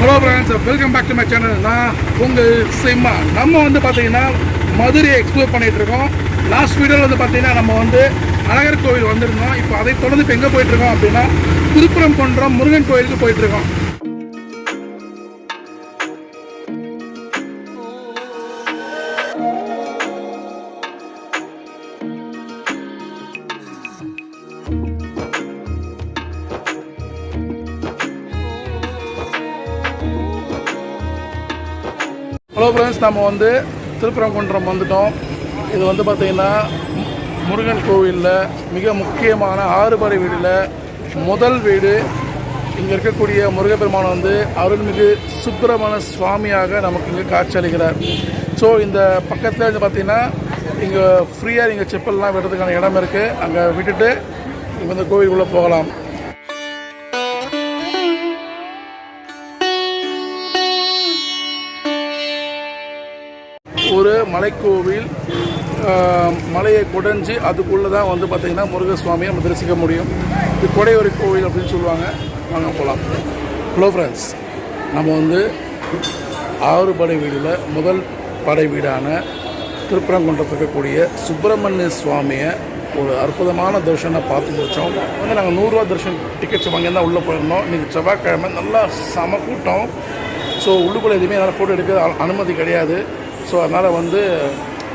Hello friends welcome back to my channel நான் உங்கள் சிம்மா. நம்ம வந்து பார்த்தீங்கன்னா மதுரையை எக்ஸ்ப்ளோர் பண்ணிகிட்டு இருக்கோம் லாஸ்ட் வீடியோவில் வந்து பார்த்தீங்கன்னா நம்ம வந்து அழகர் கோவில் வந்திருந்தோம். இப்போ அதை தொடர்ந்து இப்போ எங்கே போயிட்டுருக்கோம் அப்படின்னா திருப்புறம் கொன்றம் முருகன் கோயிலுக்கு போயிட்டுருக்கோம். ஹலோ ஃப்ரெண்ட்ஸ் நம்ம வந்து திருப்பரங்குன்றம் வந்துட்டோம். இது வந்து பார்த்திங்கன்னா மு- முருகன் கோவிலில் மிக முக்கியமான ஆறுபடை வீடில் முதல் வீடு. இங்கே இருக்கக்கூடிய முருகப்பெருமான் வந்து அருள்மிகு சுப்பிரமண சுவாமியாக நமக்கு இங்கே காட்சியளிக்கிறார். ஸோ இந்த பக்கத்தில் வந்து பார்த்திங்கன்னா இங்கே ஃப்ரீயாக இங்கே செப்பல்லாம் விடுறதுக்கான இடம் இருக்குது அங்கே விட்டுட்டு இங்கே இந்த கோவிலுக்குள்ளே போகலாம். மலைக்கோவில் மலையை குடைஞ்சி அதுக்குள்ளே தான் வந்து பார்த்திங்கன்னா முருகசுவாமியை நம்ம தரிசிக்க முடியும். இது கொடையொரு கோவில் அப்படின்னு சொல்லுவாங்க. வாங்க போகலாம் ஹலோ ஃப்ரெண்ட்ஸ் நம்ம வந்து ஆறு படை வீடில் முதல் படை வீடான திருப்பரங்குன்றத்தில் இருக்கக்கூடிய சுப்பிரமணிய சுவாமியை ஒரு அற்புதமான தரிசனம் பார்த்து முடித்தோம் வந்து நாங்கள் நூறுரூவா தரிசனம் டிக்கெட்ஸ் வாங்கி தான் உள்ளே போயிருந்தோம். இன்றைக்கி செவ்வாய்க்கிழமை நல்லா செம கூட்டம். ஸோ உள்ளுக்குள்ளே எதுவுமே என்னால் ஃபோட்டோ எடுக்க அனுமதி கிடையாது. ஸோ அதனால் வந்து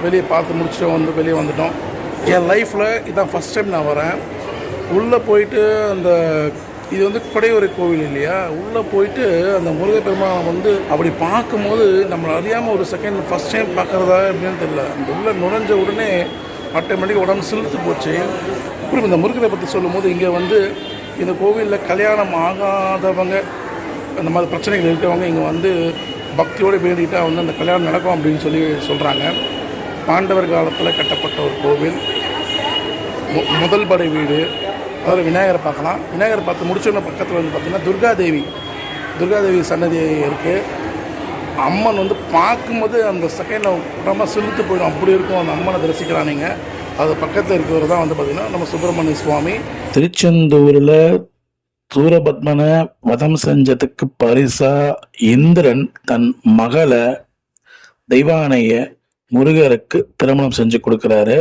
வெளியே பார்த்து முடிச்சுட்டு வந்து வெளியே வந்துட்டோம். என் லைஃப்பில் இதான் ஃபஸ்ட் டைம் நான் வரேன். உள்ளே போயிட்டு அந்த இது வந்து கொடையூரை கோவில் இல்லையா? உள்ளே போயிட்டு அந்த முருகப்பெருமானை வந்து அப்படி பார்க்கும்போது நம்மளை அறியாமல் ஒரு செகண்ட் ஃபஸ்ட் டைம் பார்க்குறதா எப்படின்னு தெரியல. அந்த உள்ளே நுழைஞ்ச உடனே ஆட்டோமேட்டிக் உடம்பு சிலுத்து போச்சு. அப்புறம் இந்த முருகரை பற்றி சொல்லும்போது இங்கே வந்து இந்த கோவிலில் கல்யாணம் ஆகாதவங்க அந்த மாதிரி பிரச்சனைகள் இருக்கிறவங்க இங்கே வந்து பக்தியோடு வேண்டிக்கிட்டா வந்து அந்த கல்யாணம் நடக்கும் அப்படின்னு சொல்லி சொல்கிறாங்க பாண்டவர் காலத்தில் கட்டப்பட்ட ஒரு கோவில். மு- முதல் படை வீடு. அதாவது விநாயகரை பார்க்கலாம். விநாயகரை பார்த்து முடிச்சோன்ன பக்கத்தில் வந்து பார்த்திங்கன்னா துர்காதேவி. துர்காதேவி சன்னதி இருக்குது அம்மன் வந்து பார்க்கும்போது அந்த செகண்டில் உடம்பாக சிலுத்து போயிடும். அப்படி இருக்கும். அந்த அம்மனை தரிசிக்கலாம் அது பக்கத்தில் இருக்கிறவர் தான் வந்து பார்த்திங்கன்னா நம்ம சுப்பிரமணிய சுவாமி. திருச்செந்தூரில் சூரபத்மனை வதம் செஞ்சதுக்கு பரிசா இந்திரன் தன் மகளை தெய்வானைய முருகருக்கு திருமணம் செஞ்சு கொடுக்குறாரு.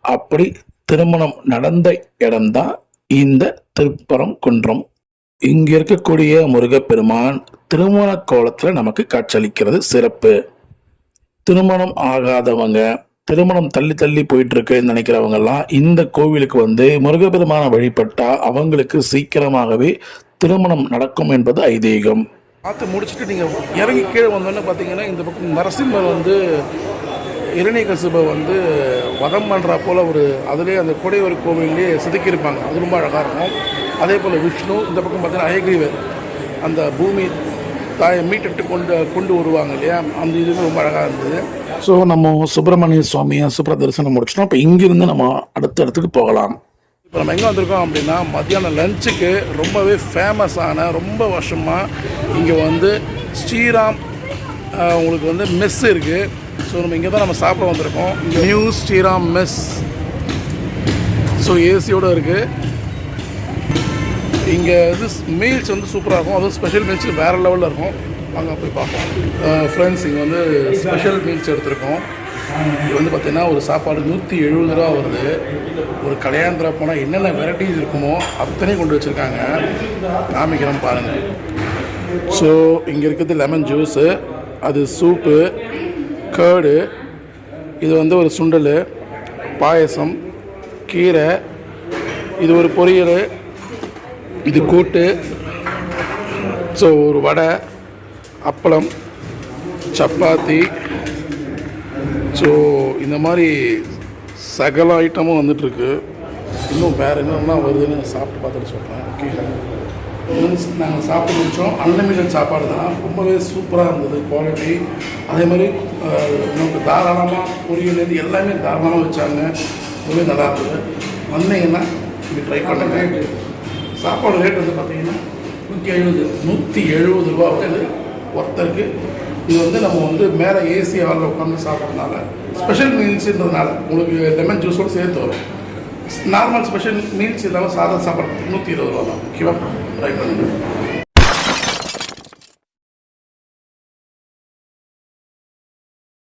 அப்படி திருமணம் நடந்த இடம்தான் இந்த திருப்பரம் குன்றம். இங்க இருக்கக்கூடிய முருகப்பெருமான் திருமண கோலத்துல நமக்கு காட்சியளிக்கிறது சிறப்பு. திருமணம் ஆகாதவங்க திருமணம் தள்ளி தள்ளி போயிட்டு இருக்குன்னு நினைக்கிறவங்கெல்லாம் இந்த கோவிலுக்கு வந்து முருகபெருமான வழிபட்டா அவங்களுக்கு சீக்கிரமாகவே திருமணம் நடக்கும் என்பது ஐதீகம். பார்த்து முடிச்சுட்டு நீங்கள் இறங்கி கீழே வந்தோன்னே பார்த்தீங்கன்னா இந்த பக்கம் நரசிம்மர் வந்து இரணிகசிபை வந்து வதம் பண்ணுறா போல் ஒரு அதுலேயே அந்த கொடையூர் கோவில்லேயே செதுக்கியிருப்பாங்க. அது ரொம்ப அழகாக இருக்கும். அதே போல் விஷ்ணு இந்த பக்கம் பார்த்தீங்கன்னா அயக்ரீவர் அந்த பூமி தாயை மீட்டுட்டு கொண்டு கொண்டு வருவாங்க இல்லையா? அந்த இதுவும் ரொம்ப அழகாக இருந்தது. ஸோ நம்ம சுப்பிரமணிய சுவாமியை சுப்ர தரிசனம் முடிச்சிட்டோம். இப்போ இங்கிருந்து நம்ம அடுத்த இடத்துக்கு போகலாம். இப்போ நம்ம எங்கே வந்திருக்கோம் அப்படின்னா மத்தியானம் லஞ்சுக்கு ரொம்பவே ஃபேமஸான ரொம்ப வருஷமாக இங்கே வந்து ஸ்ரீராம் உங்களுக்கு வந்து மெஸ் இருக்குது ஸோ நம்ம இங்கே தான் நம்ம சாப்பிட வந்திருக்கோம். நியூ ஸ்ரீராம் மெஸ் ஸோ ஏசியோடு இருக்குது இங்கே இது மீல்ஸ் வந்து சூப்பராக இருக்கும். அதுவும் ஸ்பெஷல் மீல்ஸ் வேறு லெவலில் இருக்கும். வாங்க போய் பார்ப்போம். ஃப்ரெண்ட்ஸ் இங்கே வந்து ஸ்பெஷல் மீல்ஸ் எடுத்திருக்கோம். இது வந்து பார்த்திங்கன்னா ஒரு சாப்பாடு நூற்றி எழுபது ரூபா வருது. ஒரு கல்யாணத்தில் போனால் என்னென்ன வெரைட்டிஸ் இருக்குமோ அத்தனையும் கொண்டு வச்சுருக்காங்க. காமிக்கிறோம் பாருங்கள் ஸோ இங்கே இருக்கிறது லெமன் ஜூஸு அது சூப்பு கேர்டு இது வந்து ஒரு சுண்டல் பாயசம் கீரை இது ஒரு பொரியல் இது கூட்டு. ஸோ ஒரு வடை அப்பளம் சப்பாத்தி. ஸோ இந்த மாதிரி சகல ஐட்டமும் வந்துட்டுருக்கு. இன்னும் வேறு என்னென்னா வருதுன்னு சாப்பிட்டு பார்த்துட்டு சொல்கிறேன் ஓகே மீன்ஸ் நாங்கள் சாப்பிட்டு முடித்தோம் அன்லிமிட்டட் சாப்பாடு தான். ரொம்பவே சூப்பராக இருந்தது குவாலிட்டி அதே மாதிரி நமக்கு தாராளமாக பொரியல் எல்லாமே தாராளமாக வச்சாங்க. ரொம்பவே நல்லா இருந்தது. வந்தீங்கன்னா இது ட்ரை பண்ணுங்க. சாப்பாடு ரேட் வந்து பார்த்தீங்கன்னா நூற்றி எழுபது நூற்றி எழுபது ரூபா வந்து ஒருத்தருக்கு இது வந்து நம்ம வந்து மேலே ஏசி ஹாலில் உட்காந்து சாப்பிட்றதுனால ஸ்பெஷல் மீல்ஸுன்றதுனால உங்களுக்கு லெமன் ஜூஸோடு சேர்த்து வரும். நார்மல் ஸ்பெஷல் மீல்ஸ் இல்லாமல் சாதம் சாப்பிட்றதுக்கு நூற்றி இருபது ரூபா தான் ஓகேவா ட்ரை பண்ணுங்கள்